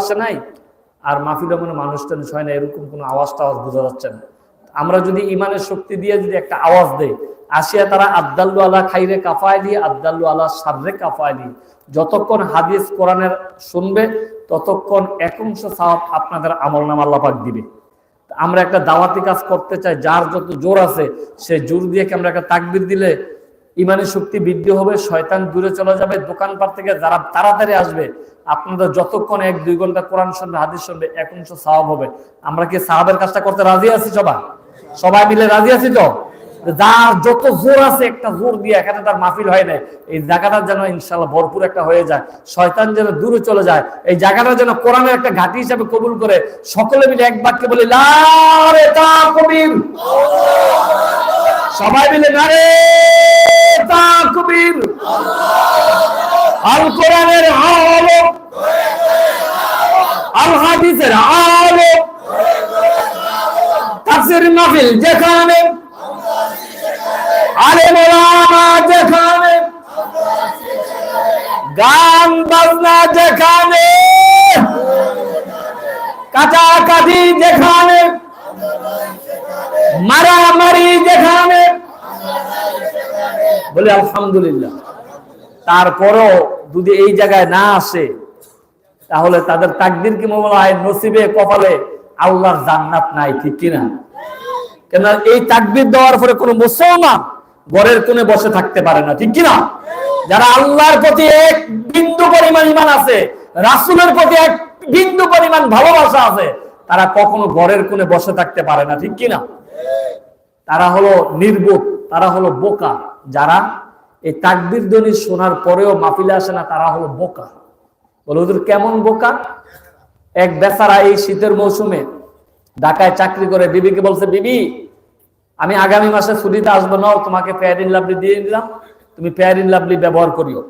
আসে নাই, আর মাহফিলে মনে মানুষ টানুষ হয় না এরকম কোনো আওয়াজ টাওয়াজ বোঝা যাচ্ছে না। আমরা যদি ইমানের শক্তি দিয়ে যদি একটা আওয়াজ দেই, আসিয়া তারা আদাল্লু আল্লাহ খাইরে কাফায়লি আদাল্লু আল্লাহ সাররে কাফায়লি। যতক্ষণ হাদিস কোরআনের শুনবে, ততক্ষণ একংশ সাহাব আপনাদের আমল নাম আল্লাপাক দিবে। আমরা একটা দাওয়াতি কাজ করতে চাই, যার যত জোর আছে, সে জোর দিয়ে কি আমরা একটা তাকবির দিলে ইমানের শক্তি বৃদ্ধি হবে, শয়তান দূরে চলে যাবে, দোকানপাট থেকে যারা তাড়াতাড়ি আসবে, আপনাদের যতক্ষণ এক, দুই ঘণ্টা কোরআন শুনবে, হাদিস শুনবে এক অংশ সাহাব হবে। আমরা কি সাহাবের কাজটা করতে রাজি আছি সবাই সবাই মিলে রাজি আছি তো? যার যত জোর আছে, একটা জোর দিয়ে এখানে তার মাহফিল হয় নাই। এই জায়গাটা যেন ইনশাল্লাহ ভরপুর একটা হয়ে যায়। শয়তান যেন দূরে চলে যায়। এই জায়গাটা যেন কোরআনের একটা ঘাটি হিসাবে কবুল করে সকলে মিলে এক বাক্যে বলি লারে তা কবির। সবাই মিলে নারে তা কবির আল কোরআনের আলো। আল হাদিসের আলো। তাফসীর মাহফিল যেখানে। আলে মোলামা যেখানে। গান বাজনা যেখানে। কাটাকাটি যেখানে। মারামারি বলে, আলহামদুলিল্লাহ। তারপরও যদি এই জায়গায় না আসে, তাহলে তাদের তাকদির কি হয় নসিবে কপালে আল্লাহর জান্নাত নাই, ঠিক কিনা? কেন এই তাকবির দেওয়ার পরে কোনো মুসলমান ঘরের কোণে বসে থাকতে পারে না, ঠিক কিনা? যারা আল্লাহর প্রতি এক বিন্দু পরিমাণ ইমান আছে, রাসুলের প্রতি এক বিন্দু পরিমাণ ভালোবাসা আছে, তারা কখনো ঘরের কোণে বসে থাকতে পারে না, ঠিক কিনা? তারা হলো নির্বোধ, তারা হলো বোকা। যারা এই তাকবির ধ্বনি শোনার পরেও মাফিলে আসে না, তারা হলো বোকা। বলে ওদের কেমন বোকা? এক বেচারা এই শীতের মৌসুমে ঢাকায় চাকরি করে, বিবিকে বলছে, বিবি, আমি আগামী মাসে ছুটিতে আসব না তোমাকে ফেয়ারিন লাভলি দিয়ে দিলাম। তুমি ফেয়ারিন লাভলি ব্যবহার করিও।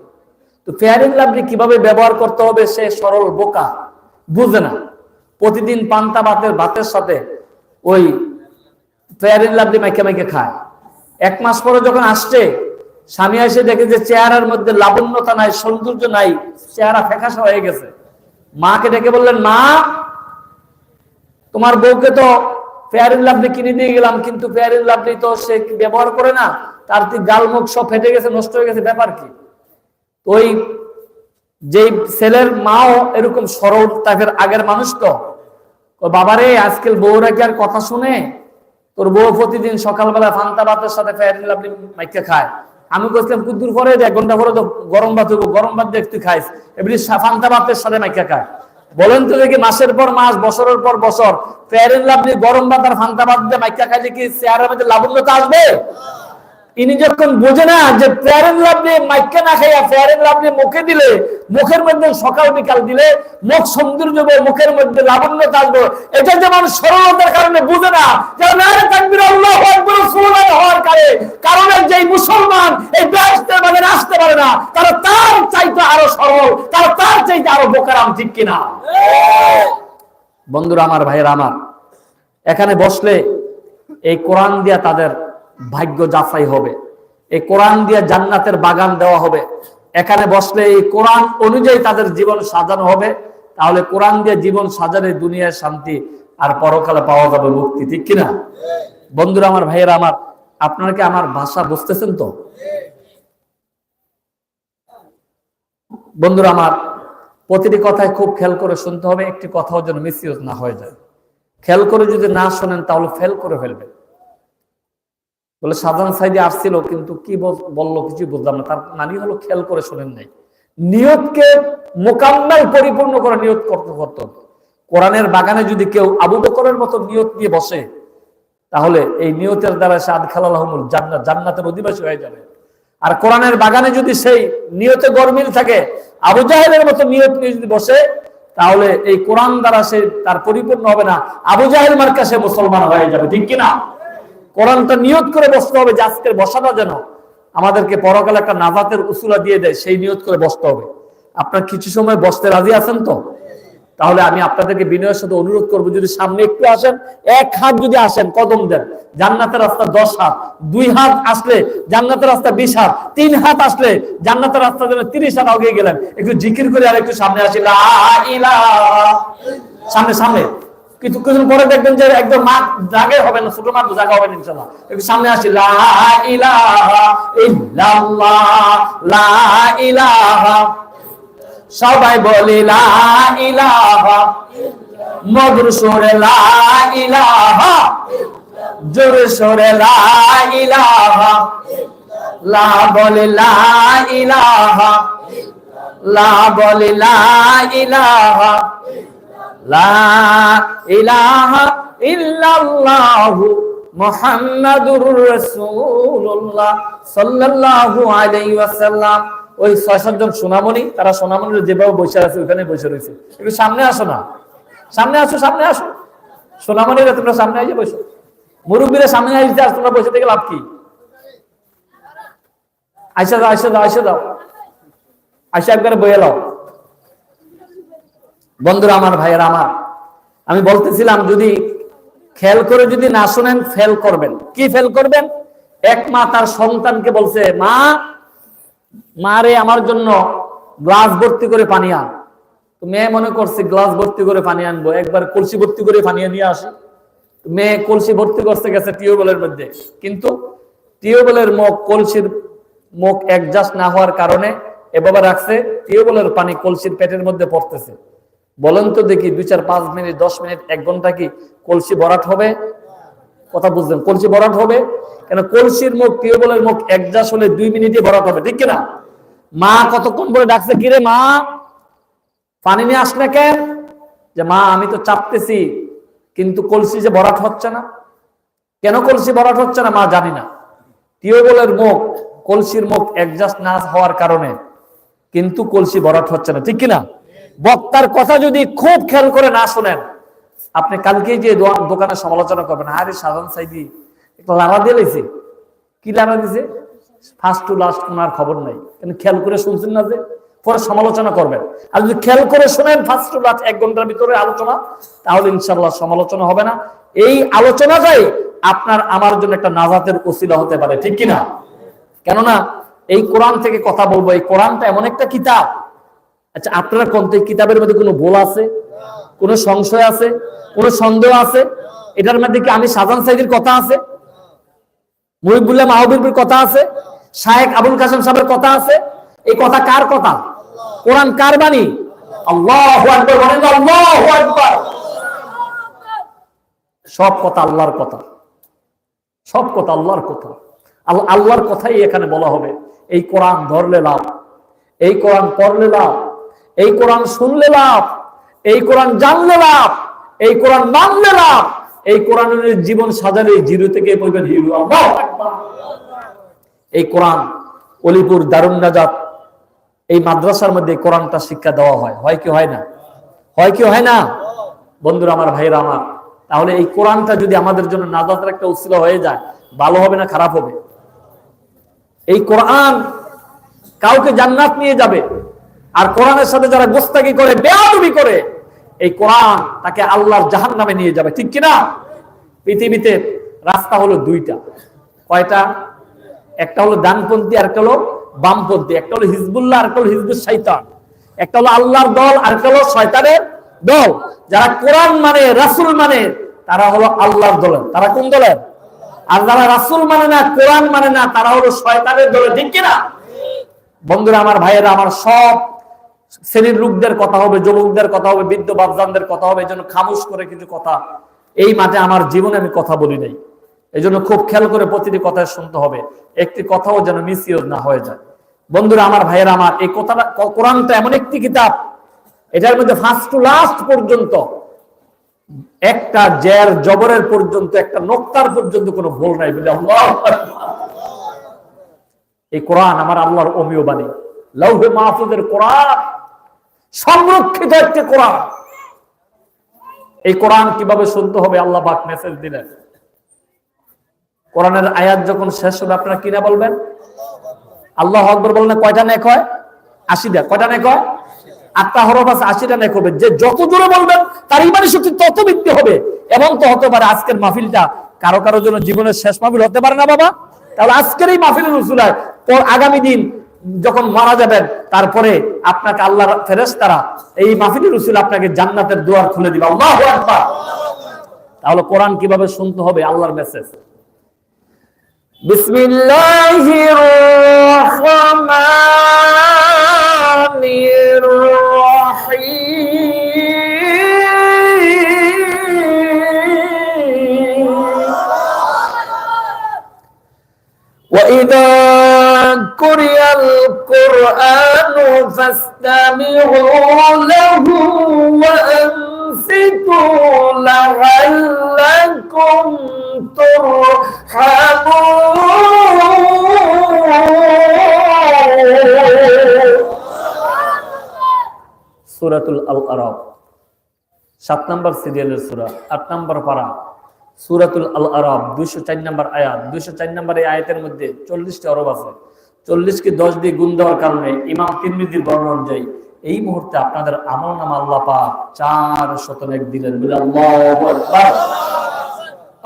তো ফেয়ারিন লাভলি কীভাবে ব্যবহার করতে হবে, সে সরল বোকা, বুঝে না। প্রতিদিন পান্তা ভাতের ভাতের সাথে ওই ফেয়ারিন লাভলি মাইকে মাইকে খায়। এক মাস পরে যখন আসছে, স্বামী এসে দেখে যে চেহারার মধ্যে লাবণ্যতা নাই, সৌন্দর্য নাই, চেহারা ফেকাশা হয়ে গেছে। মাকে ডেকে বললেন, মা, তোমার বউকে তো ফেয়ারিন লাভলি কিনে দিয়ে গেলাম, কিন্তু ফেয়ারিন লাভলি তো সে ব্যবহার করে না? তার তুই গাল মুখ সব ফেটে গেছে, নষ্ট হয়ে গেছে, ব্যাপার কি? ওই যেই ছেলের মাও এরকম সরল টাইপের আগের মানুষ তো। বাবারে, আজকাল বউরা কি আর কথা শুনে? তোর বউ প্রতিদিন সকালবেলা ফান্তা ভাতের সাথে ফেয়ারিন লাভলি মাইকে খায়। আমি বলছিলাম কুদ্দুর পরে এক ঘণ্টা পরে তো গরম ভাত হইব, গরম ভাত দেখ তুই খাইস। এমনি ফান্তা ভাতের সাথে মাইকা খায়। বলেন তো দেখি, মাসের পর মাস, বছরের পর বছর ফেয়ারিন লাভলি গরম ভাত আর ফান্তা ভাত দিয়ে মাইকা খাইলে কি চেয়ারের মধ্যে লাবণ্যতা আসবে? ইনি যখন বোঝে না যে ফেয়ারেন লাভলি মাইকে না খাইয়া ফেয়ারেন লাভলি মুখে দিলে, মুখের মধ্যে সকাল বিকাল দিলে, মুখ সৌন্দর্য মুখের মধ্যে লাবণ্য আসবে এটা যেমন সরলতার কারণে বুঝে না হওয়ার কারণে যেই মুসলমান এই ব্যস্তের আসতে পারে না, তারা তার চাইতে আরও সরল, তারা তার চাইতে আরও বোকারাম, ঠিক কিনা? বন্ধুরা আমার, ভাইয়েরা আমার, এখানে বসলে এই কোরআন দিয়া তাদের ভাগ্য যাচাই হবে। এই কোরআন দিয়া জান্নাতের বাগান দেওয়া হবে। এখানে বসলে এই কোরআন অনুযায়ী তাদের জীবন সাজানো হবে। তাহলে কোরআন দিয়ে জীবন সাজালে দুনিয়ার শান্তি আর পরকালে পাওয়া যাবে মুক্তি, ঠিক কিনা? বন্ধুরা আমার, ভাইয়েরা আমার, আপনারা কি আমার ভাষা বুঝতেছেন তো? বন্ধুরা আমার, প্রতিটি কথায় খুব খেয়াল করে শুনতে হবে, একটি কথাও যেন মিসইউজ না হয়ে যায়। খেয়াল করে যদি না শোনেন, তাহলে ফেল করে ফেলবেন। বলে, সাধারণ সাইডে আসছিল, কিন্তু কি বল- বলল কিছু বুঝলাম না। তার নানি হলো খেয়াল করে শোনেন নাই। নিয়তকে মোকাম্মেল পরিপূর্ণ করে নিয়ত করতে করতে। কোরআনের বাগানে যদি কেউ আবু বকরের মতো নিয়ত নিয়ে বসে, তাহলে এই নিয়তের দ্বারা সে আদখালাহুমুল জান্নাত, জান্নাতের অধিবাসী হয়ে যাবে। আর কোরআনের বাগানে যদি সেই নিয়তে গরমিল থাকে, আবু জাহেলের মতো নিয়ত নিয়ে যদি বসে, তাহলে এই কোরআন দ্বারা সে তার পরিপূর্ণ হবে না। আবু জাহেল মার্কা সে মুসলমান হয়ে যাবে, ঠিক কিনা? কোরআনটা নিয়ত করে বসতে হবে যে আজকের বসাটা যেন আমাদেরকে পরকালে একটা নাজাতের উসুলা দিয়ে দেয়, সেই নিয়ত করে বসতে হবে। আপনার কিছু সময় বসতে রাজি আছেন তো? তাহলে আমি আপনাদেরকে বিনয়ের সাথে অনুরোধ করব, যদি সামনে একটু আসেন, এক হাত যদি আসেন, কদম দেন। জান্নাতের রাস্তা দশ হাত, দুই হাত আসলে জান্নাতের রাস্তা বিশ হাত, তিন হাত আসলে জান্নাতের রাস্তা যেন তিরিশ হাত আগে গেলেন। একটু জিকির করে আর একটু সামনে আসি সামনে সামনে। কিছু কিছুদিন পরে দেখবেন যে একদম মাঠ জাগে হবে না, ছোট মাঠ জায়গা হবে না একটু সামনে আসি ইলাহা ইলাহা। সবাই বলে মধুর সুরে, লা জোরে সুরে, লা বলি, লা লা বলি, লা লা ইলাহা ইল্লাল্লাহু মুহাম্মাদুর রাসূলুল্লাহ সাল্লাল্লাহু আলাইহি ওয়াসাল্লাম। ওই ছয় সাতজন সোনামণি, তারা সোনামণির যেভাবে বসে আছে ওখানে বসে রয়েছে। একটু সামনে আসো না। সামনে আসো সামনে আসো। সোনামণিরা তোমরা সামনে এসে বসো। মুরব্বীরা সামনে আসতে আর তোমরা বসে থেকে লাভ কি? আইসা দাও আইসা দাও আইসা দাও। আইসা একবারে বইয়ে লাও। বন্ধুরা, আমার ভাইয়ের, আমার। আমি বলতেছিলাম, যদি খেয়াল করে যদি না শোনেন, ফেল করবেন। কি ফেল করবেন? এক মা তার সন্তানকে বলছে, মা মা রে, আমার জন্য গ্লাস ভর্তি করে পানি আন। মেয়ে মনে করছে, গ্লাস ভর্তি করে পানি আনব। একবার কলসি ভর্তি করে পানি নিয়ে আসি। মেয়ে কলসি ভর্তি করতে গেছে টিউবওয়েলের মধ্যে। কিন্তু টিউবওয়েলের মুখ, কলসির মুখ অ্যাডজাস্ট না হওয়ার কারণে এভাবে রাখছে, টিউবওয়েলের পানি কলসির পেটের মধ্যে পড়তেছে। বলেন তো দেখি দুই চার পাঁচ মিনিট, দশ মিনিট, এক ঘণ্টা কি কলসি ভরাট হবে? কথা বুঝলেন, কলসি ভরাট হবে? কেন কলসির মুখ টিউবওয়েলের মুখ এক একজাস হলে দুই মিনিটে ভরাট হবে, ঠিক কিনা? মা কতক্ষণ পরে ডাকছে, কিরে মা? পানি নিয়ে আসলে কেন? যে মা, আমি তো চাপতেছি, কিন্তু কলসি যে ভরাট হচ্ছে না। কেন কলসি ভরাট হচ্ছে না, মা জানি না। টিউবওয়েলের মুখ, কলসির মুখ অ্যাডজাস্ট না হওয়ার কারণে কিন্তু কলসি ভরাট হচ্ছে না, ঠিক কিনা? বক্তার কথা যদি খুব খেয়াল করে না শোনেন, আপনি কালকেই যে দোকানে সমালোচনা করবেন, আরে সাধারণ সাইদি, একটা লাড়া দিয়ে লেছে কি লাড়া দিছে? ফার্স্ট টু লাস্ট কোন খবর নাই। কিন্তু খেয়াল করে শুনছেন না যে, পরে সমালোচনা করবেন। আর যদি খেয়াল করে শোনেন ফার্স্ট টু লাস্ট এক ঘণ্টার ভিতরে আলোচনা, তাহলে ইনশাল্লাহ সমালোচনা হবে না। এই আলোচনাটাই আপনার আমার জন্য একটা নাজাতের ওসিলা হতে পারে, ঠিক কিনা? কেননা, এই কোরআন থেকে কথা বলব, এই কোরআনটা এমন একটা কিতাব আচ্ছা আপনারা কোন এই কিতাবের মধ্যে কোনো ভুল আছে? কোনো সংশয় আছে? কোনো সন্দেহ আছে? এটার মধ্যে কি আমি সাজান সাইদির কথা আছে? মহিবুল্লাহ মাহবুবের কথা আছে? শায়েক আবুল কাসেম সাহেবের কথা আছে? এই কথা কার কথা? কোরআন কার বাণী? আল্লাহু সব কথা আল্লাহর কথা। সব কথা আল্লাহর কথা। আল- আল্লাহর কথাই এখানে বলা হবে। এই কোরআন ধরলে লাভ। এই কোরআন পড়লে লাভ। এই কোরআন শুনলে লাভ, এই কোরআন জানলে লাভ, এই কোরআন মানলে লাভ, এই কোরআনের জীবন সাজালে জিরো থেকে পড়বেন হিরো এই কোরআন অলিপুর দারুণ নাজাত, এই মাদ্রাসার মধ্যে কোরআনটা শিক্ষা দেওয়া হয়। হয় কি হয় না? হয় কি হয় না? বন্ধুরা, আমার ভাইরা আমার, তাহলে এই কোরআনটা যদি আমাদের জন্য নাজাতের একটা উৎসিলা হয়ে যায়, ভালো হবে না খারাপ হবে? এই কোরআন কাউকে জান্নাত নিয়ে যাবে আর কোরআনের সাথে যারা গোস্তাকি করে, বেয়াদবি করে, এই কোরআন তাকে আল্লাহর জাহান নামে নিয়ে যাবে। ঠিক কিনা? পৃথিবীতে রাস্তা হলো দুইটা। কয়টা? একটা হলো ডানপন্থী আর একটা হলো বামপন্থী। একটা হলো হিজবুল্লাহ আর একটা হলো হিজবুল শৈতান একটা হলো আল্লাহর দল আর একটা হলো শয়তানের দল। যারা কোরআন মানে রাসূল মানে তারা হলো আল্লাহর দলের তারা কোন দলের আর যারা রাসূল মানে না, কোরআন মানে না, তারা হলো শয়তানের দলের ঠিক কিনা? বন্ধুরা, আমার ভাইয়েরা, আমার সব শ্রেণির লোকদের কথা হবে, যুবকদের কথা হবে, বৃদ্ধ বাবজানদের কথা হবে, এই জন্য খামোশ করে কিছু কথা এই মাঠে আমার জীবনে আমি কথা বলি নাই। এই জন্য খুব খেয়াল করে প্রতিটি কথা শুনতে হবে। একটি কথাও যেন মিসইউজ না হয়ে যায়। বন্ধুরা, আমার ভাইয়েরা, আমার এই কথাটা কোরআনটা এমন একটি কিতাব, এটার মধ্যে ফার্স্ট টু লাস্ট পর্যন্ত, একটা জের জবরের পর্যন্ত, একটা নোক্তার পর্যন্ত কোনো ভুল নাই বলে এই কোরআন আমার আল্লাহর অমীয় বাণী। লৌহে মাহফুজের কোরআন সংরক্ষিত একটি কোরআন। এই কোরআন কীভাবে শুনতে হবে আল্লাহ পাক মেসেজ দিলেন। কোরআনের আয়াত যখন শেষ হবে, আপনারা কিনা বলবেন? আল্লাহ আকবর বললেন কয়টা নেক হয়? আশিটা। কয়টা নেক হয়? আটটা হরফ আছে, আশিটা নেক হবে। যে যত জোরে বলবেন, তার ইমানি শক্তি তত বৃদ্ধি হবে। এবং তো হতে পারে আজকের মাহফিলটা কারও কারও জন্য জীবনের শেষ মাহফিল হতে পারে না, বাবা। তাহলে আজকের এই মাহফিলের রসুলায় পর আগামী দিন যখন মারা যাবেন, তারপরে আপনাকে আল্লাহর ফেরেস্তারা এই মাহফিলের রসুল আপনাকে জান্নাতের দুয়ার খুলে দিবা। তাহলে কোরআন কীভাবে শুনতে হবে? আল্লাহর মেসেজ বিসমিল্লাহির القرآن فاستمعوا له وأنصتوا لعلكم ترحمون সুরাতুল আল আরব সাত নম্বর সিরিয়ালের সুরা আট নম্বর পারা সুরাতুল আল আরব দুইশো চার নম্বর আয়াত দুইশো চার নম্বর এই আয়াতের মধ্যে চল্লিশটি অরব আছে চল্লিশকে দশ দিয়ে গুণ দেওয়ার কারণে ইমাম তিরমিদির বর্ণনা অনুযায়ী এই মুহূর্তে আপনাদের আমল নাম আল্লাহ পাক চার শতনেক দিলেন।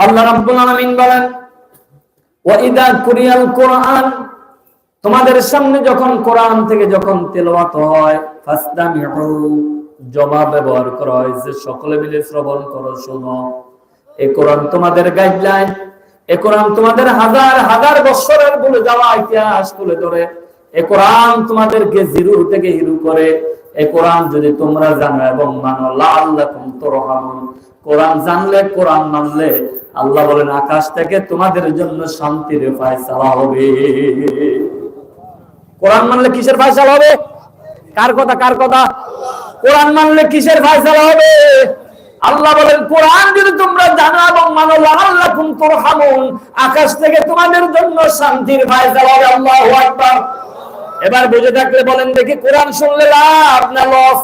আল্লাহ রাব্বুল আলামিন বলেন ওয়াইদা কুরিয়াল কোরআন তোমাদের সামনে যখন কোরআন থেকে যখন তেলাওয়াত হয় ফাসদামিউ জবাব ব্যবহার করা হয় যে, সকলে মিলে শ্রবণ করো, শোনো। এই কোরআন তোমাদের গাইডলাইন এ কোরআন তোমাদের হাজার হাজার বছরের বলে যাওয়া ইতিহাস তুলে ধরে। এ কোরআন তোমাদেরকে জিরু থেকে হিরু করে। এ কোরআন যদি তোমরা জানো এবং মানো কোরআন জানলে কোরআন মানলে আল্লাহ বলেন, আকাশ থেকে তোমাদের জন্য শান্তির ফায়সালা হবে। কোরআন মানলে কিসের ফায়সালা হবে? কার কথা কার কথা? কোরআন মানলে কিসের ফায়সালা হবে? আল্লাহ বলেন, কোরআন যদি তোমরা জানো এবং মানো, লাআল্লাকুম তুরহামুন। আকাশ থেকে তোমাদের জন্য শান্তির ফায়সালা হবে, আল্লাহু আকবার। এবার বুঝে থাকলে বলেন, দেখি কোরআন শুনলে লাভ না লস?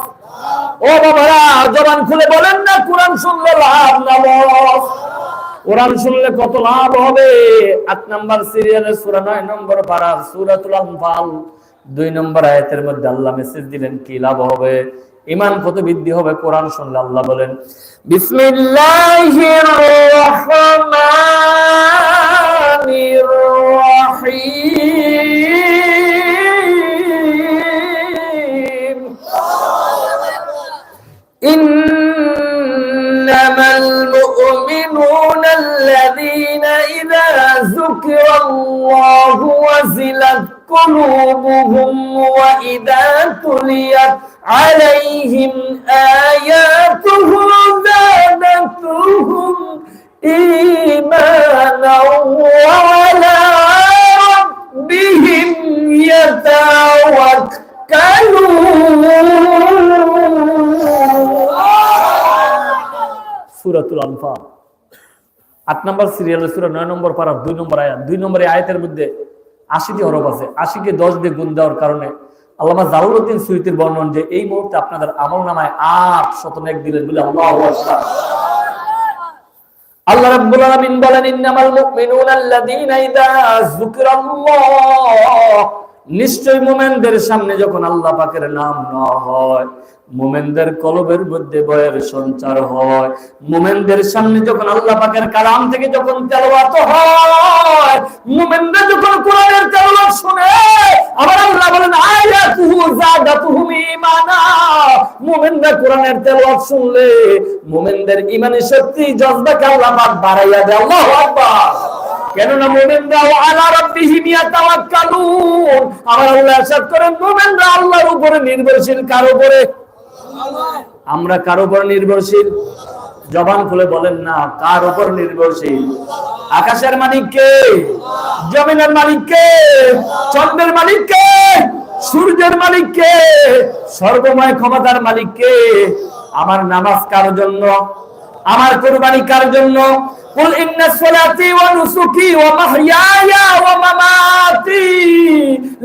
ও বাবারা, জবান খুলে বলেন না, কোরআন শুনলে লাভ না লস? কোরআন শুনলে কত লাভ হবে? আট নম্বর সিরিয়ালের সূরা নয় নম্বর পারা সূরাতুল আনফাল, দুই নম্বর আয়াতের মধ্যে আল্লাহ মেসেজ দিলেন, কি লাভ হবে? ইমান কত বৃদ্ধি হবে কোরআন শুনলে আল্লাহ বলেন বিসমিল্লাহির রহমানির রহিম। ইন্নামাল عليهم آياته زادتهم إيمانا وعلى ربهم يتوكلون সূরাতুল আনফাল আট নম্বর সিরিয়ালের সূরা নয় নম্বর পারা দুই নম্বর আয়াত দুই নম্বর আয়াতের মধ্যে আশিটি হরফ আছে আশিকে দশ দিয়ে গুণ দেওয়ার কারণে আল্লামা জালালউদ্দিন সুইতির বর্ণন যে এই মুহূর্তে আপনাদের আমল নামায় আট শতনেক দিলেন বলে আল্লাহু আল্লাহ রাব্বুল আলামিন বলেন, ইন্নামাল মুমিনুনা আল্লাযীনা ইযা যুকিরাল্লাহ নিশ্চয় মুমিনদের সামনে যখন আল্লাহ পাকের নাম নেওয়া হয়, মুমিনদের কলবের মধ্যে ভয়ের সঞ্চার হয়, মুমিনদের সামনে যখন আল্লাহ পাকের কালাম থেকে যখন তেলাওয়াত হয়, মুমিনরা যখন কোরআনের তেলাওয়াত শুনে, আবার আল্লাহ বলেন, আয়াতুহু যাদাতুহুম ঈমানা। মুমিনরা কোরআনের তেলাওয়াত শুনলে, মুমিনদের ঈমানের শক্তি জজবাকে আল্লাহ পাক বাড়াইয়া দেয়। আল্লাহু আকবার। কেননা মোমেনরাও আলা আল্লাহ ইরশাদ করেন, মোমেনরা আল্লাহর উপরে নির্ভরশীল কার উপরে? আমরা কার উপর নির্ভরশীল? জবান খুলে বলেন না, কার উপর নির্ভরশীল? আকাশের মালিক কে? জমিনের মালিক কে? চন্দ্রের মালিক কে? সূর্যের মালিক কে? সর্বময় ক্ষমতার মালিক কে? আমার নামাজ কার জন্য? আমার কোরবানি কার জন্য, কুল ইন্না সলাতি ওয়া নুসুকি ওয়া মাহইয়ায়া ওয়া মামাতি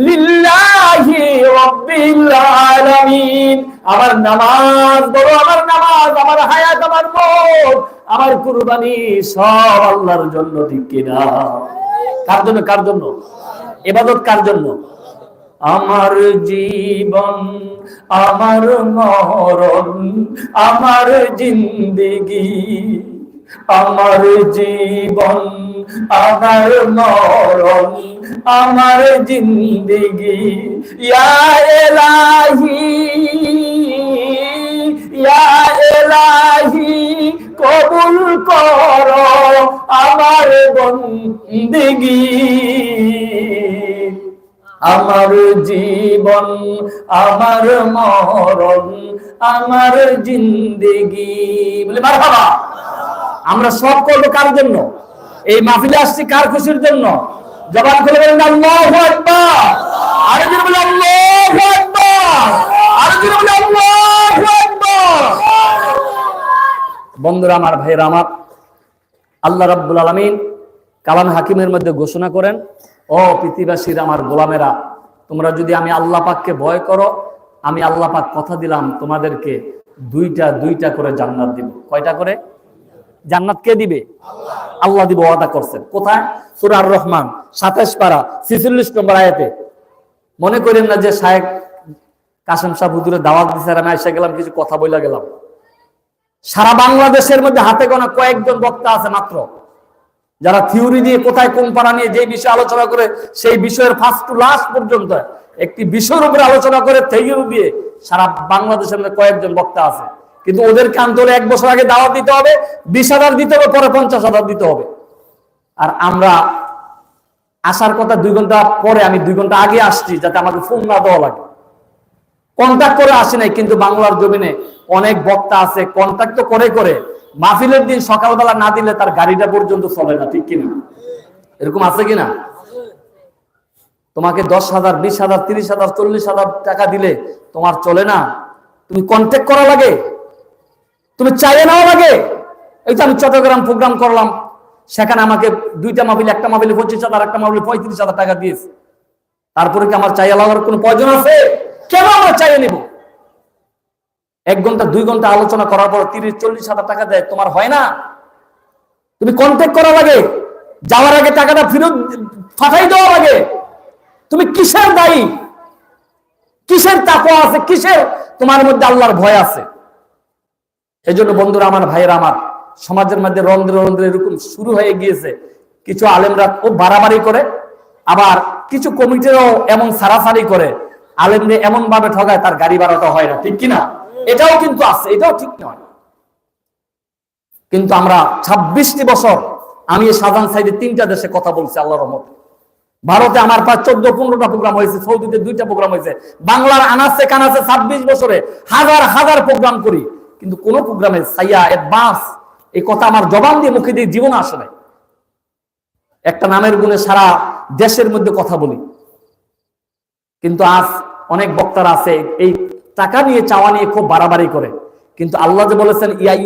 লিল্লাহি রাব্বিল আলামিন। আমার নামাজ বড় আমার নামাজ, আমার হায়াত, আমার মত, আমার কুরবানি সব আল্লাহর জন্য ঠিক না কার জন্য কার জন্য? এবাদত কার জন্য? আমার জীবন আমার মরণ, আমার জিন্দিগি, আমার জীবন, আমার মরণ, আমার জিন্দিগি। এলাহি এলাহি, কবুল কর আমার বন্দিগি। আমার জীবন, আমার মরণ, আমার জিন্দেগি। বলে, মারহাবা, আমরা সব করব কার জন্য? এই মাহফিলে আসছি কার খুশির জন্য? জবান খুলে বলেন, আল্লাহু আকবার। আরে বলে আল্লাহু আকবার। আরে বলে আল্লাহু আকবার। বন্ধুরা, আমার ভাইরা আমার আল্লাহ রাব্বুল আলামিন কালাম হাকিমের মধ্যে ঘোষণা করেন ও পৃথিবীবাসীর আমার গোলামেরা তোমরা যদি আমি আল্লাহ পাককে ভয় করো আমি আল্লাহ পাক কথা দিলাম তোমাদেরকে দুইটা দুইটা করে জান্নাত দিব। কয়টা করে? জান্নাত কে দিবে? আল্লাহ। দিব ওয়াদা করছেন। কোথায়? সুরার রহমান সাতাশ পারা ছিচল্লিশ নম্বর আয়াতে। মনে করেন না যে শায়েক কাসেম সাহ হুজুরের দাওয়াত দিছে আর আমি এসে গেলাম কিছু কথা বইলা গেলাম। সারা বাংলাদেশের মধ্যে হাতে গোনা কয়েকজন বক্তা আছে মাত্র। যারা থিওরি দিয়ে কোথায় কোন পাড়া নিয়ে যে বিষয়ে আলোচনা করে, সেই বিষয়ের ফার্স্ট টু লাস্ট পর্যন্ত একটি বিষয়ের উপরে আলোচনা করে থিওরি দিয়ে সারা বাংলাদেশের মধ্যে কয়েকজন বক্তা আছে। কিন্তু ওদেরকে আনতে এক বছর আগে দাওয়াত দিতে হবে, বিশ হাজার দিতে হবে, পরে পঞ্চাশ হাজার দিতে হবে। আর আমরা আসার কথা দুই ঘণ্টা পরে, আমি দুই ঘণ্টা আগে আসছি যাতে আমাকে ফোন না দেওয়া লাগে। কন্ট্যাক্ট করে আসি নাই, কিন্তু বাংলার জমিনে অনেক বক্তা আছে কন্ট্যাক্ট করে করে। মাহফিলের দিন সকালবেলা না দিলে তার গাড়িটা পর্যন্ত চলে না, ঠিক কিনা? এরকম আছে কিনা? তোমাকে দশ হাজার, বিশ হাজার, তিরিশ হাজার, চল্লিশ হাজার টাকা দিলে তোমার চলে না? তুমি কন্ট্যাক্ট করা লাগে? তুমি চাইয়ে নেওয়া লাগে? এই তো আমি চট্টগ্রাম প্রোগ্রাম করলাম, সেখানে আমাকে দুইটা মাহফিল, একটা মাহফিলে পঁচিশ হাজার, একটা মাহফিলে পঁয়ত্রিশ হাজার টাকা দিয়েছে। তারপরে কি আমার চাইয়া লাগার কোনো প্রয়োজন আছে? কেন আমরা চাইয়ে নিব? এক ঘণ্টা, দুই ঘণ্টা আলোচনা করার পর তিরিশ, চল্লিশ হাজার টাকা দেয়, তোমার হয় না? তুমি কন্ট্যাক্ট করা লাগে যাওয়ার আগে টাকাটা ফেরত ফাটাই দেওয়া লাগে তুমি কিসের দায়ী? কিসের তাকো আছে? কিসের? তোমার মধ্যে আল্লাহর ভয় আছে। এই জন্য বন্ধুরা, আমার ভাইয়ের, আমার সমাজের মধ্যে রন্ধ্রে রন্ধ্রে এরকম শুরু হয়ে গিয়েছে। কিছু আলেমরা খুব বাড়াবাড়ি করে, আবার কিছু কমিটিরও এমন সারাসারি করে। আলেমরে এমন ভাবে ঠগায় তার গাড়ি ভাড়াটা হয় না, ঠিক কিনা? এটাও কিন্তু আছে, এটাও ঠিক নয়। কিন্তু আমরা ছাব্বিশটি বছর আমি সাধারণ সাইডে তিনটা দেশে কথা বলছি, আল্লাহর রহমতে। ভারতে আমার প্রায় চোদ্দ পনেরোটা প্রোগ্রাম হয়েছে, সৌদিতে দুইটা প্রোগ্রাম হয়েছে। বাংলার আনাচে কানাচে ছাব্বিশ বছরে হাজার হাজার প্রোগ্রাম করি। কিন্তু কোন প্রোগ্রামে সাইয়া অ্যাডভান্স এই কথা আমার জবান দিয়ে মুখে দিয়ে জীবন আসে নাই। একটা নামের গুণে সারা দেশের মধ্যে কথা বলি। কিন্তু আজ অনেক বক্তারা আছে, এই টাকা নিয়ে, চাওয়া নিয়ে খুব বাড়াবাড়ি করে। কিন্তু আল্লাহ যে বলেছেন, ইয়া